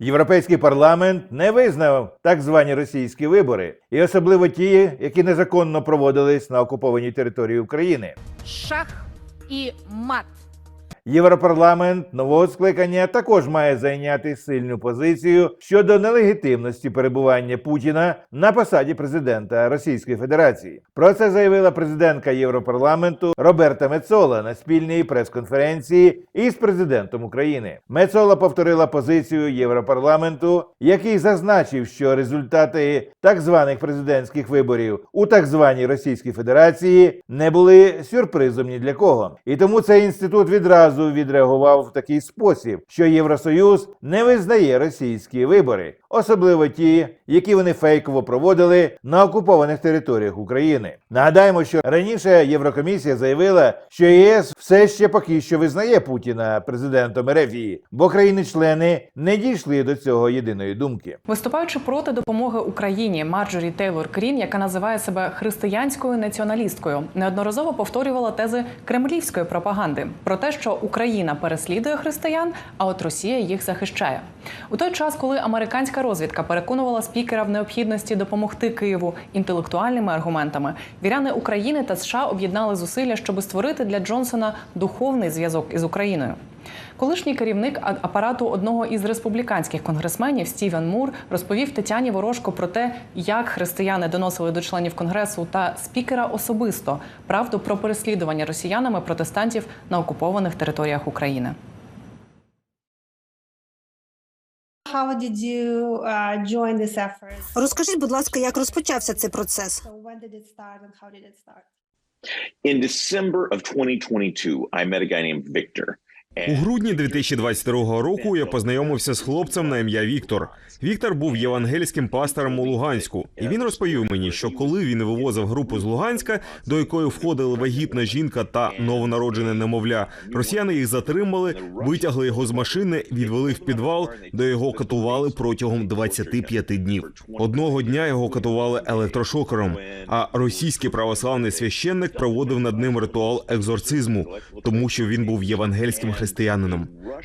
Європейський парламент не визнав так звані російські вибори, і особливо ті, які незаконно проводились на окупованій території України. шах і мат. Європарламент нового скликання також має зайняти сильну позицію щодо нелегітимності перебування Путіна на посаді президента Російської Федерації. Про це заявила президентка Європарламенту Роберта Мецола на спільній прес-конференції із президентом України. Мецола повторила позицію Європарламенту, який зазначив, що результати так званих президентських виборів у так званій Російській Федерації не були сюрпризом ні для кого. І тому цей інститут відразу відреагував в такий спосіб, що Євросоюз не визнає російські вибори, особливо ті, які вони фейково проводили на окупованих територіях України. Нагадаємо, що раніше Єврокомісія заявила, що ЄС все ще поки що визнає Путіна президентом Ерефії, бо країни-члени не дійшли до цього єдиної думки. Виступаючи проти допомоги Україні, Марджорі Тейлор Крін, яка називає себе християнською націоналісткою, неодноразово повторювала тези кремлівської пропаганди про те, що Україна переслідує християн, а от Росія їх захищає. У той час, коли американська розвідка переконувала спікера в необхідності допомогти Києву інтелектуальними аргументами, віряни України та США об'єднали зусилля, щоб створити для Джонсона духовний зв'язок із Україною. Колишній керівник апарату одного із республіканських конгресменів Стівен Мур розповів Тетяні Ворожко про те, як християни доносили до членів конгресу та спікера особисто правду про переслідування росіянами протестантів на окупованих територіях України. Uh? Розкажіть, будь ласка, як розпочався цей процес? In December of 2022, I met a guy named Victor. У грудні 2022 року я познайомився з хлопцем на ім'я Віктор. Віктор був євангельським пастором у Луганську, і він розповів мені, що коли він вивозив групу з Луганська, до якої входили вагітна жінка та новонароджене немовля, росіяни їх затримали, витягли його з машини, відвели в підвал, де його катували протягом 25 днів. Одного дня його катували електрошокером, а російський православний священник проводив над ним ритуал екзорцизму, тому що він був євангельським християнином.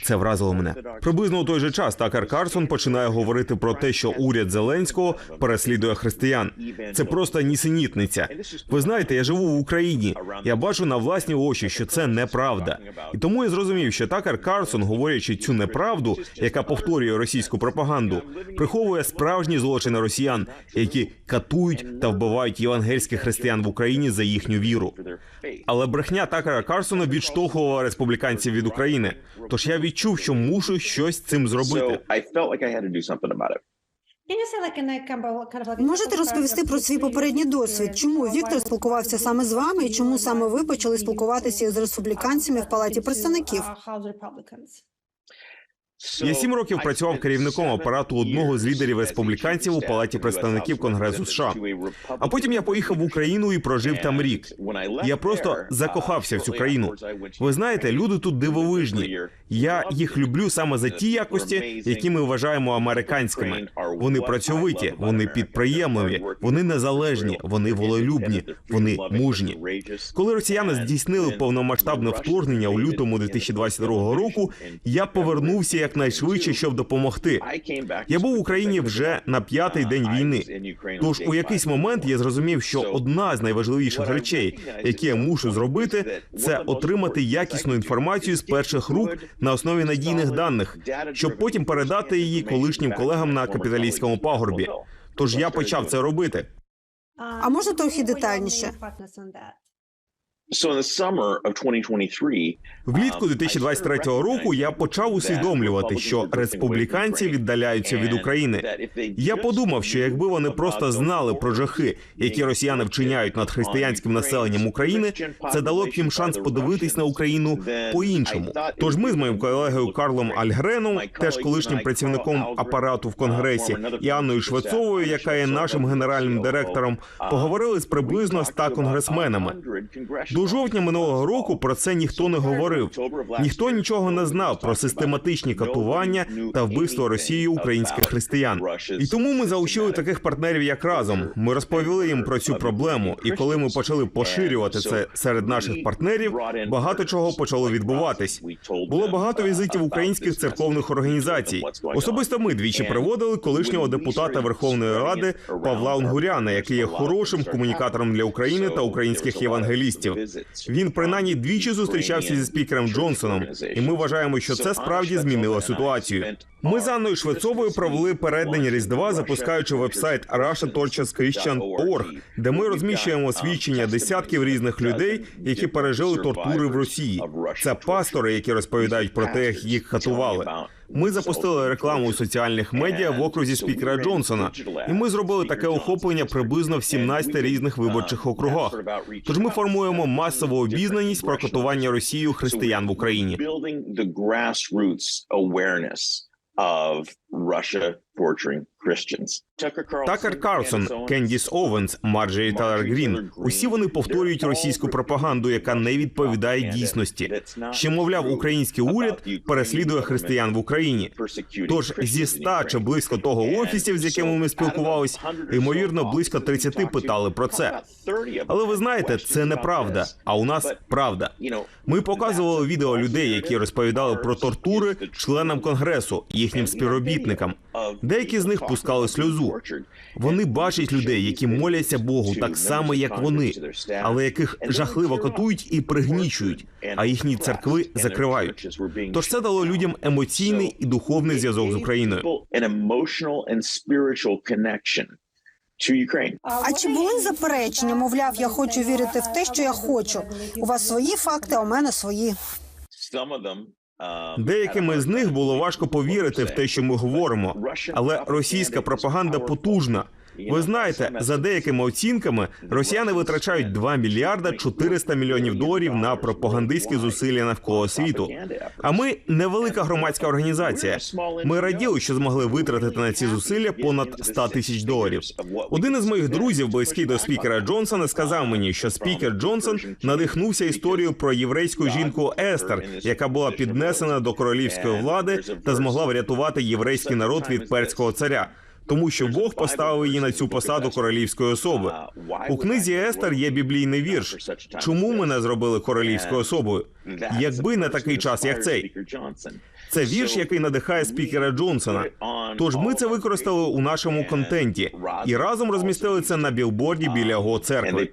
Це вразило мене. Приблизно у той же час Такер Карсон починає говорити про те, що уряд Зеленського переслідує християн. Це просто нісенітниця. Ви знаєте, я живу в Україні. Я бачу на власні очі, що це неправда. І тому я зрозумів, що Такер Карсон, говорячи цю неправду, яка повторює російську пропаганду, приховує справжні злочини росіян, які катують та вбивають євангельських християн в Україні за їхню віру. Але брехня Такера Карсона відштовхувала республіканців від України. Тож я відчув, що мушу щось з цим зробити. Можете розповісти про свій попередній досвід? Чому Віктор спілкувався саме з вами, і чому саме ви почали спілкуватися з республіканцями в палаті представників? Я сім років працював керівником апарату одного з лідерів республіканців у палаті представників Конгресу США. А потім я поїхав в Україну і прожив там рік. Я просто закохався в цю країну. Ви знаєте, люди тут дивовижні. Я їх люблю саме за ті якості, які ми вважаємо американськими. Вони працьовиті, вони підприємливі, вони незалежні, вони волелюбні, вони мужні. Коли росіяни здійснили повномасштабне вторгнення у лютому 2022 року, я повернувся якнайшвидше, щоб допомогти. Я був в Україні вже на п'ятий день війни. Тож у якийсь момент я зрозумів, що одна з найважливіших речей, які я мушу зробити, це отримати якісну інформацію з перших рук на основі надійних даних, щоб потім передати її колишнім колегам на капіталістському пагорбі. Тож я почав це робити. А може трохи детальніше? Влітку 2023 року я почав усвідомлювати, що республіканці віддаляються від України. Я подумав, що якби вони просто знали про жахи, які росіяни вчиняють над християнським населенням України, це дало б їм шанс подивитись на Україну по-іншому. Тож ми з моїм колегою Карлом Альгреном, теж колишнім працівником апарату в конгресі, і Анною Швецовою, яка є нашим генеральним директором, поговорили з приблизно 100 конгресменами. До жовтня минулого року про це ніхто не говорив. Ніхто нічого не знав про систематичні катування та вбивство Росією українських християн. І тому ми залучили таких партнерів як разом. Ми розповіли їм про цю проблему. І коли ми почали поширювати це серед наших партнерів, багато чого почало відбуватись. Було багато візитів українських церковних організацій. Особисто ми двічі приводили колишнього депутата Верховної Ради Павла Унгуряна, який є хорошим комунікатором для України та українських євангелістів. Він принаймні двічі зустрічався зі спікером Джонсоном, і ми вважаємо, що це справді змінило ситуацію. Ми з Анною Швецовою провели переддень Різдва, запускаючи вебсайт RussiaTortureChristian.org, де ми розміщуємо свідчення десятків різних людей, які пережили тортури в Росії. Це пастори, які розповідають про те, як їх катували. Ми запустили рекламу у соціальних медіа в окрузі спікера Джонсона, і ми зробили таке охоплення приблизно в 17 різних виборчих округах. Тож ми формуємо масову обізнаність про катування Росією християн в Україні. Russia torturing. Такер Карлсон, Кендіс Овенс, Марджері Талер Грін. Усі вони повторюють російську пропаганду, яка не відповідає дійсності. Що, мовляв, український уряд переслідує християн в Україні. Тож зі ста чи близько того офісів, з якими ми спілкувались, ймовірно, близько 30 питали про це. Але ви знаєте, це неправда. А у нас правда. Ми показували відео людей, які розповідали про тортури членам конгресу, їхнім співробітникам. Деякі з них пускали сльозу. Вони бачать людей, які моляться Богу так само, як вони, але яких жахливо катують і пригнічують, а їхні церкви закривають. Тож це дало людям емоційний і духовний зв'язок з Україною. А чи були заперечення? Мовляв, я хочу вірити в те, що я хочу. У вас свої факти, а у мене свої. Some з um, Деяким із них було важко повірити в те, що ми говоримо, але російська пропаганда потужна. Ви знаєте, за деякими оцінками росіяни витрачають 2 мільярда 400 мільйонів доларів на пропагандистські зусилля навколо світу. А ми невелика громадська організація. Ми раділи, що змогли витратити на ці зусилля понад 100 тисяч доларів. Один із моїх друзів, близький до спікера Джонсона, сказав мені, що спікер Джонсон надихнувся історією про єврейську жінку Естер, яка була піднесена до королівської влади та змогла врятувати єврейський народ від перського царя. Тому що Бог поставив її на цю посаду королівської особи. У книзі Естер є біблійний вірш. Чому мене зробили королівською особою? Якби не такий час, як цей. Це вірш, який надихає спікера Джонсона. Тож ми це використали у нашому контенті і разом розмістили це на білборді біля його церкви.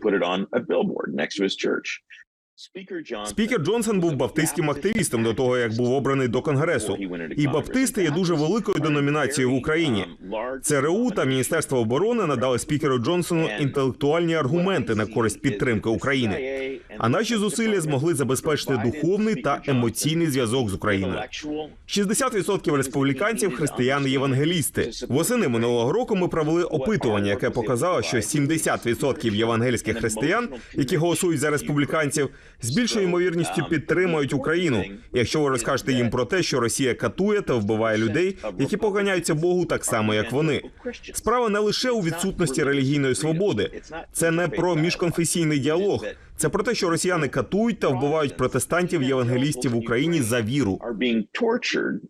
Спікер Джонсон був баптистським активістом до того, як був обраний до конгресу. І баптисти є дуже великою деномінацією в Україні. ЦРУ та Міністерство оборони надали спікеру Джонсону інтелектуальні аргументи на користь підтримки України. А наші зусилля змогли забезпечити духовний та емоційний зв'язок з Україною. 60% республіканців християни євангелісти. Восени минулого року ми провели опитування, яке показало, що 70% євангельських християн, які голосують за республіканців, з більшою ймовірністю підтримують Україну, якщо ви розкажете їм про те, що Росія катує та вбиває людей, які поганяються Богу так само, як вони. Справа не лише у відсутності релігійної свободи, це не про міжконфесійний діалог. Це про те, що росіяни катують та вбивають протестантів євангелістів в Україні за віру.